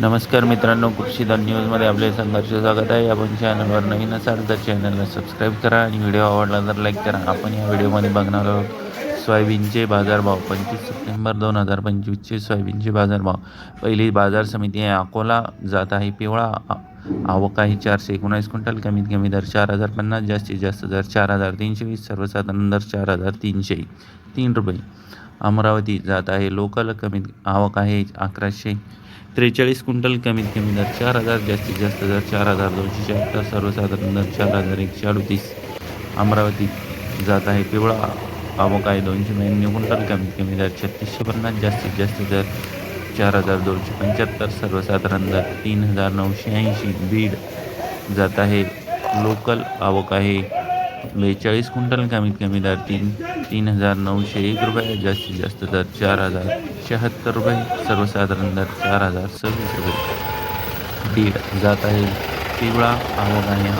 नमस्कार मित्रांनो कृषीधन न्यूजमध्ये आपले संघर्ष स्वागत आहे. आपण चॅनलवर नवीन असाल तर चॅनलला सबस्क्राईब करा आणि व्हिडिओ आवडला तर लाईक करा. आपण या व्हिडिओमध्ये बघणार आहोत सोयाबीनचे बाजारभाव. पंचवीस सप्टेंबर दोन हजार पंचवीसचे सोयाबीनचे बाजारभाव. पहिली बाजार समिती आहे अकोला. जात आहे पिवळा. आवक आहे चारशे एकोणावीस क्विंटल. कमीत कमी दर चार हजार पन्नास जास्तीत जास्त दर चार हजार तीनशे वीस सर्वसाधारण दर चार हजार तीनशे. तीन रुपये. अमरावती जात आहे. लोकल कमीत आवक आहे अकराशे त्रेचाळीस क्विंटल. कमीत कमी दर चार हजार जास्तीत जास्त दर चार हजार दोनशे शहात्तर सर्वसाधारण दर चार हजार एकशे अडतीस. अमरावती जात आहे. पिवळा आवक आहे दोनशे ब्याण्णव क्विंटल. कमीत कमी दर छत्तीसशे पन्नास जास्तीत जास्त दर चार हजार दोनशे पंच्याहत्तर सर्वसाधारण दर तीन हजार नऊशे ऐंशी. बीड जात आहे. लोकल आवक आहे बेचाळीस क्विंटल कमीत कमी दर तीन तीन हजार नऊशे एक रुपये जास्तीत जास्त दर चार हजार शहात्तर रुपये सर्वसाधारण दर चार हजार सव्वीस रुपये. बीड जात आहे पिवळा आवाज आहे